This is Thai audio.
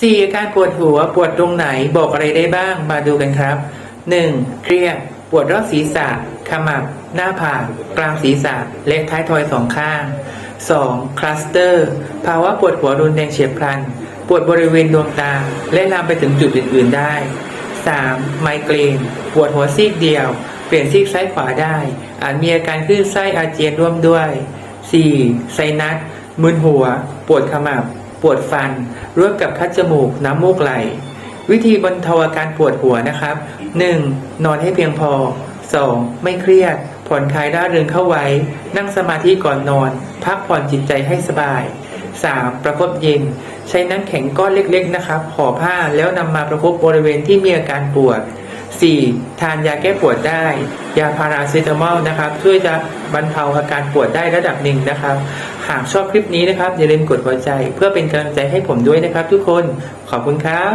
4. อาการปวดหัวปวดตรงไหนบอกอะไรได้บ้างมาดูกันครับ 1. เครียดปวดรอบศีรษะ ขมับ หน้าผากกลางศีรษะ และท้ายทอยสองข้าง 2. คลัสเตอร์ ภาวะปวดหัวรุนแรงเฉียบพลัน ปวดบริเวณดวงตา และลามไปถึงจุดอื่น ๆ ได้ 3. ไมเกรนปวดหัวซีกเดียว เปลี่ยนซีกซ้ายขวาได้ อาจมีอาการคลื่นไส้อาเจียนร่วมด้วย 4. ไซนัสมึนหัว ปวดขมับ ปวดฟัน ร่วมกับคัดจมูก น้ำมูกไหล วิธีบรรเทาอาการปวดหัวนะครับ 1. นอนให้เพียงพอ 2. ไม่เครียด ผ่อนคลายร่าเริงเข้าไว้ นั่งสมาธิก่อนนอน พักผ่อนจิตใจให้สบาย 3. ประคบเย็น ใช้น้ำแข็งก้อนเล็กๆนะครับห่อผ้าแล้วนำมาประคบบริเวณที่มีอาการปวด 4. ทานยาแก้ปวดได้ ยาพาราเซตามอลนะครับ ช่วยจะบรรเทาอาการปวดได้ระดับหนึ่งนะครับ หากชอบคลิปนี้นะครับอย่าลืมกดหัวใจ เพื่อเป็นกำลังใจให้ผมด้วยนะครับ ทุกคนขอบคุณครับ